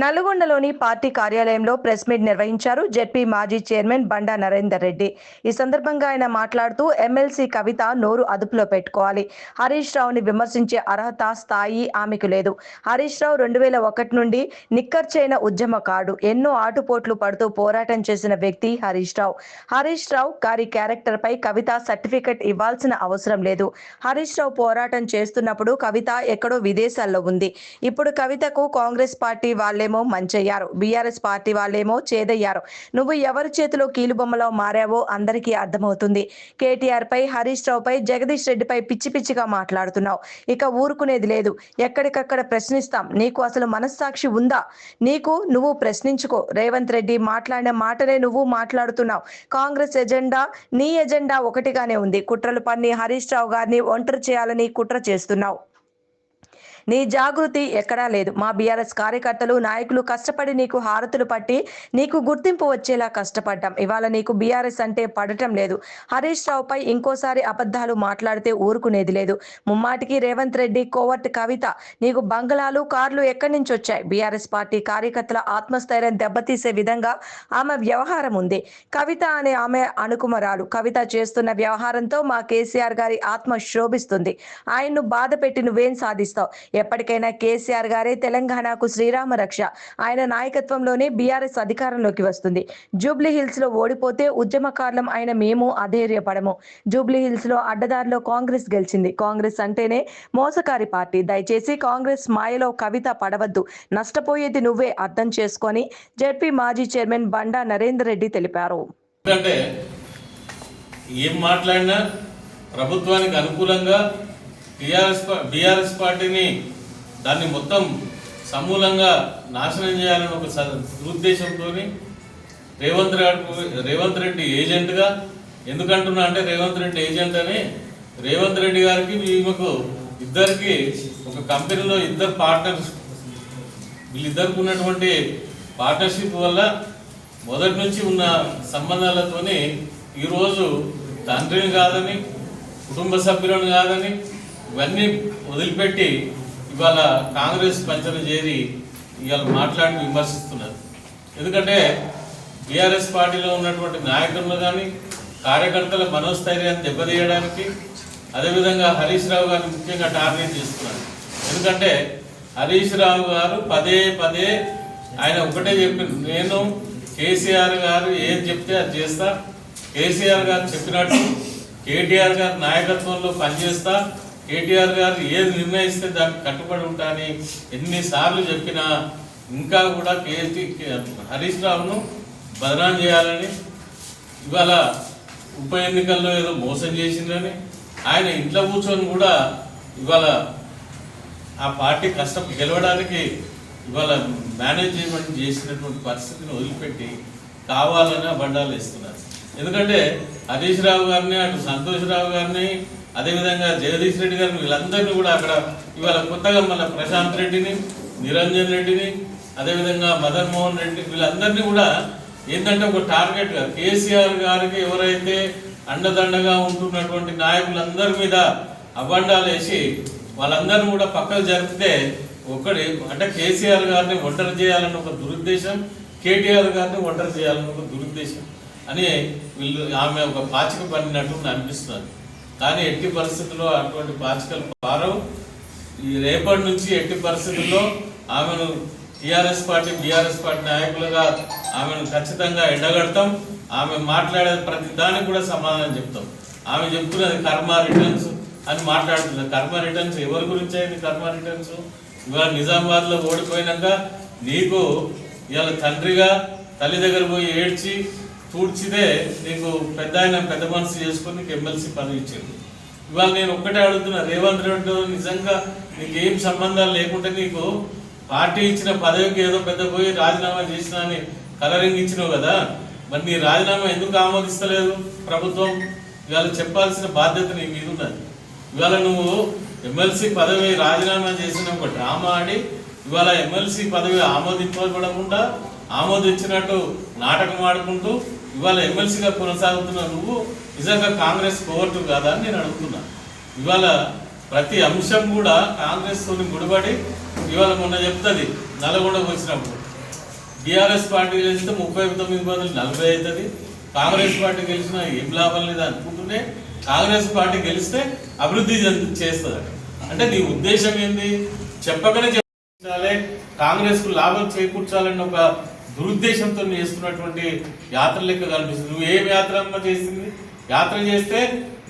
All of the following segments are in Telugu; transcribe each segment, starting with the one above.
నల్గొండలోని పార్టీ కార్యాలయంలో ప్రెస్ మీట్ నిర్వహించారు జెడ్పీ మాజీ చైర్మన్ బండా నరేందర్ రెడ్డి. ఈ సందర్భంగా ఆయన మాట్లాడుతూ ఎమ్మెల్సీ కవిత నోరు అదుపులో పెట్టుకోవాలి. హరీష్ రావుని విమర్శించే అర్హత స్థాయి ఆమెకు లేదు. హరీష్ రావు రెండు వేల ఒకటి నుండి నిక్కర్చైన ఉద్యమకాడు ఎన్నో ఆటుపోట్లు పడుతూ పోరాటం చేసిన వ్యక్తి హరీష్ రావు. హరీష్ రావు గారి క్యారెక్టర్ పై కవిత సర్టిఫికెట్ ఇవ్వాల్సిన అవసరం లేదు. హరీష్ రావు పోరాటం చేస్తున్నప్పుడు కవిత ఎక్కడో విదేశాల్లో ఉంది. ఇప్పుడు కవితకు కాంగ్రెస్ పార్టీ వాళ్ళే వాళ్ళేమో మంచయ్యారు. బీఆర్ఎస్ పార్టీ వాళ్ళేమో చేదయ్యారు. నువ్వు ఎవరి చేతిలో కీలుబొమ్మలో మారావో అందరికీ అర్థమవుతుంది. కేటీఆర్ పై హరీష్ రావు పై జగదీష్ రెడ్డిపై పిచ్చి పిచ్చిగా మాట్లాడుతున్నావు. ఇక ఊరుకునేది లేదు. ఎక్కడికక్కడ ప్రశ్నిస్తాం. నీకు అసలు మనస్సాక్షి ఉందా? నీకు నువ్వు ప్రశ్నించుకో. రేవంత్ రెడ్డి మాట్లాడిన మాటనే నువ్వు మాట్లాడుతున్నావు. కాంగ్రెస్ ఎజెండా నీ ఎజెండా ఒకటిగానే ఉంది. కుట్రలు పన్ని హరీష్ రావు గారిని ఒంటరి చేయాలని కుట్ర చేస్తున్నావు. నీ జాగృతి ఎక్కడా లేదు. మా బీఆర్ఎస్ కార్యకర్తలు నాయకులు కష్టపడి నీకు హారతులు పట్టి నీకు గుర్తింపు వచ్చేలా కష్టపడ్డాం. ఇవాళ నీకు బీఆర్ఎస్ అంటే పడటం లేదు. హరీష్ రావుపై ఇంకోసారి అబద్ధాలు మాట్లాడితే ఊరుకునేది లేదు. ముమ్మాటికి రేవంత్ రెడ్డి కోవర్ట్ కవిత నీకు బంగ్లాలు కార్లు ఎక్కడి నుంచి వచ్చాయి? బీఆర్ఎస్ పార్టీ కార్యకర్తల ఆత్మస్థైర్యం దెబ్బతీసే విధంగా ఆమె వ్యవహారం ఉంది. కవిత అనే ఆమె అనుకుమరాలు. కవిత చేస్తున్న వ్యవహారంతో మా కేసీఆర్ గారి ఆత్మ శోభిస్తుంది. ఆయన్ను బాధ పెట్టి నువ్వేం సాధిస్తావు? ఎప్పటికైనా కేసీఆర్ గారే తెలంగాణకు శ్రీరామ రక్ష. ఆయన నాయకత్వంలోనే బీఆర్ఎస్ అధికారంలోకి వస్తుంది. జూబ్లీ హిల్స్లో ఓడిపోతే ఉద్యమకారులం ఆయన మేము అధైర్యపడము. జూబ్లీ హిల్స్లో అడ్డదారిలో కాంగ్రెస్ గెలిచింది. కాంగ్రెస్ అంటేనే మోసకారి పార్టీ. దయచేసి కాంగ్రెస్ మాయలో కవిత పడవద్దు. నష్టపోయేది నువ్వే అర్థం చేసుకొని జెడ్పీ మాజీ చైర్మన్ బండా నరేందర్ రెడ్డి తెలిపారు. ఏం మాట్లాడినా ప్రభుత్వానికి అనుకూలంగా టీఆర్ఎస్ బీఆర్ఎస్ పార్టీని దాన్ని మొత్తం సమూలంగా నాశనం చేయాలని ఒక స- దురుద్దేశంతో రేవంత్ రెడ్డి రేవంత్ రెడ్డి ఏజెంట్గా ఎందుకంటున్నా అంటే రేవంత్ రెడ్డి ఏజెంట్ అని రేవంత్ రెడ్డి గారికి ఈమెకు ఇద్దరికి ఒక కంపెనీలో ఇద్దరు పార్ట్నర్స్ వీళ్ళిద్దరికి ఉన్నటువంటి పార్ట్నర్షిప్ వల్ల మొదటి నుంచి ఉన్న సంబంధాలతోని ఈరోజు తండ్రిని కాదని కుటుంబ సభ్యులను కాదని ఇవన్నీ వదిలిపెట్టి ఇవాళ కాంగ్రెస్ పంచన చేరి ఇవాళ మాట్లాడి విమర్శిస్తున్నారు. ఎందుకంటే బీఆర్ఎస్ పార్టీలో ఉన్నటువంటి నాయకులను కానీ కార్యకర్తల మనోస్థైర్యాన్ని దెబ్బతీయడానికి అదేవిధంగా హరీష్ రావు గారిని ముఖ్యంగా టార్గెట్ చేస్తున్నారు. ఎందుకంటే హరీష్ రావు గారు పదే పదే ఆయన ఒకటే చెప్పింది నేను కేసీఆర్ గారు ఏది చెప్తే అది చేస్తా కేసీఆర్ గారు చెప్పినట్టు కేటీఆర్ గారి నాయకత్వంలో పనిచేస్తా కేటీఆర్ గారు ఏది నిర్ణయిస్తే దానికి కట్టుబడి ఉంటాని ఎన్నిసార్లు చెప్పినా ఇంకా కూడా కేటీ హరీష్ రావును బదనాం చేయాలని ఇవాళ ఉప ఎన్నికల్లో ఏదో మోసం చేసిందని ఆయన ఇంట్లో కూర్చొని కూడా ఇవాళ ఆ పార్టీ కష్టం గెలవడానికి ఇవాళ మేనేజ్మెంట్ చేసినటువంటి పరిస్థితిని వదిలిపెట్టి కావాలని బండాలు వేస్తున్నారు. ఎందుకంటే హరీష్ రావు గారిని అటు సంతోష్ రావు గారిని అదేవిధంగా జగదీష్ రెడ్డి గారిని వీళ్ళందరినీ కూడా అక్కడ ఇవాళ కొత్తగా మన ప్రశాంత్ రెడ్డిని నిరంజన్ రెడ్డిని అదేవిధంగా మదన్ మోహన్ రెడ్డి వీళ్ళందరినీ కూడా ఏంటంటే ఒక టార్గెట్గా కేసీఆర్ గారికి ఎవరైతే అండదండగా ఉంటున్నటువంటి నాయకులందరి మీద అబండాలు వేసి వాళ్ళందరినీ కూడా పక్కకు జరిపితే ఒకటి అంటే కేసీఆర్ గారిని ఒంటరి చేయాలని ఒక దురుద్దేశం కేటీఆర్ గారిని ఒంటరి చేయాలని ఒక దురుద్దేశం అని వీళ్ళు ఆమె ఒక పాచిక పడినట్టు అనిపిస్తుంది. కానీ ఎట్టి పరిస్థితుల్లో అటువంటి పాచికలు పారవు. ఈ రేపటి నుంచి ఎట్టి పరిస్థితుల్లో ఆమెను టీఆర్ఎస్ పార్టీ బీఆర్ఎస్ పార్టీ నాయకులుగా ఆమెను ఖచ్చితంగా ఎండగడతాం. ఆమె మాట్లాడే ప్రతి దానికి కూడా సమాధానం చెప్తాం. ఆమె చెప్తున్నది కర్మ రిటర్న్స్ అని మాట్లాడుతుంది. కర్మ రిటర్న్స్ ఎవరి గురించి అయింది కర్మ రిటర్న్స్? ఇవాళ నిజామాబాద్లో ఓడిపోయినాక నీకు ఇవాళ తండ్రిగా తల్లి దగ్గర పోయి ఏడ్చి తూడ్చితే నీకు పెద్ద ఆయన పెద్ద మనసు చేసుకొని నీకు ఎమ్మెల్సీ పదవి ఇచ్చింది ఇవాళ నేను ఒక్కటే అడుగుతున్నా రేవంత్ రెడ్డి నిజంగా నీకు ఏం సంబంధాలు లేకుంటే నీకు పార్టీ ఇచ్చిన పదవికి ఏదో పెద్ద పోయి రాజీనామా చేసినా అని కలరింగ్ ఇచ్చినావు కదా. మరి నీ రాజీనామా ఎందుకు ఆమోదిస్తలేదు ప్రభుత్వం? ఇవాళ చెప్పాల్సిన బాధ్యత నీ మీద ఉన్నది. ఇవాళ నువ్వు ఎమ్మెల్సీ పదవి రాజీనామా చేసిన ఒక డ్రామా ఆడి ఇవాళ ఎమ్మెల్సీ పదవి ఆమోదింపబడకుండా ఆమోదించినట్టు నాటకం ఆడుకుంటూ ఇవాళ ఎమ్మెల్సీగా కొనసాగుతున్న నువ్వు నిజంగా కాంగ్రెస్ కోర్టు కాదా అని నేను అడుగుతున్నా. ఇవాళ ప్రతి అంశం కూడా కాంగ్రెస్తో ముడిపడి ఇవాళ మొన్న చెప్తుంది నల్గొండకు వచ్చినప్పుడు. బీఆర్ఎస్ పార్టీ గెలిస్తే ముప్పై తొమ్మిది బదులు నలభై అవుతుంది. కాంగ్రెస్ పార్టీ గెలిచినా ఏం లాభం లేదు అనుకుంటూనే కాంగ్రెస్ పార్టీ గెలిస్తే అభివృద్ధి చేస్తుంది అంటే నీ ఉద్దేశం ఏంది? చెప్పకనే చెప్పాలి కాంగ్రెస్కు లాభం చేకూర్చాలని ఒక దురుద్దేశంతో చేస్తున్నటువంటి యాత్ర లెక్క కనిపిస్తుంది. నువ్వు ఏం యాత్ర అమ్మ చేసింది? యాత్ర చేస్తే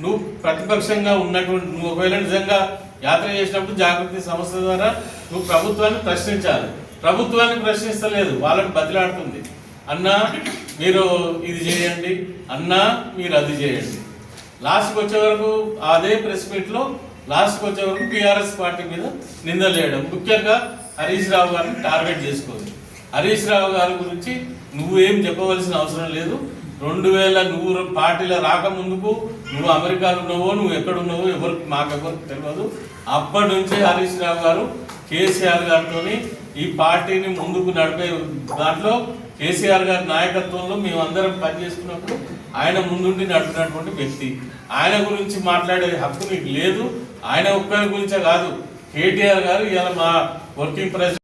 నువ్వు ప్రతిపక్షంగా ఉన్నటువంటి నువ్వు ఒకవేళ నిజంగా యాత్ర చేసినప్పుడు జాగృతి సంస్థ ద్వారా నువ్వు ప్రభుత్వాన్ని ప్రశ్నించాలి. ప్రభుత్వాన్ని ప్రశ్నిస్తలేదు వాళ్ళని బదిలాడుతుంది అన్నా మీరు ఇది చేయండి. అన్నా మీరు అది చేయండి. లాస్ట్కి వచ్చే వరకు అదే ప్రెస్ మీట్లో లాస్ట్కి వచ్చే వరకు టీఆర్ఎస్ పార్టీ మీద నిందలేయడం ముఖ్యంగా హరీష్ రావు గారిని టార్గెట్ చేసుకోవచ్చు హరీష్ రావు గారి గురించి నువ్వేం చెప్పవలసిన అవసరం లేదు. రెండు వేల నువ్వు పార్టీలో రాకముందుకు నువ్వు అమెరికాలో ఉన్నావో నువ్వు ఎక్కడ ఉన్నావో ఎవరికి మాకెవరికి తెలియదు అప్పటి నుంచి హరీష్ రావు గారు కేసీఆర్ గారితో ఈ పార్టీని ముందుకు నడిపే దాంట్లో కేసీఆర్ గారి నాయకత్వంలో మేము అందరం పనిచేసుకున్నప్పుడు ఆయన ముందుండి నడిపినటువంటి వ్యక్తి. ఆయన గురించి మాట్లాడే హక్కు నీకు లేదు. ఆయన ఒక్కరి గురించే కాదు. కేటీఆర్ గారు ఇలా మా వర్కింగ్ ప్రెసిడెంట్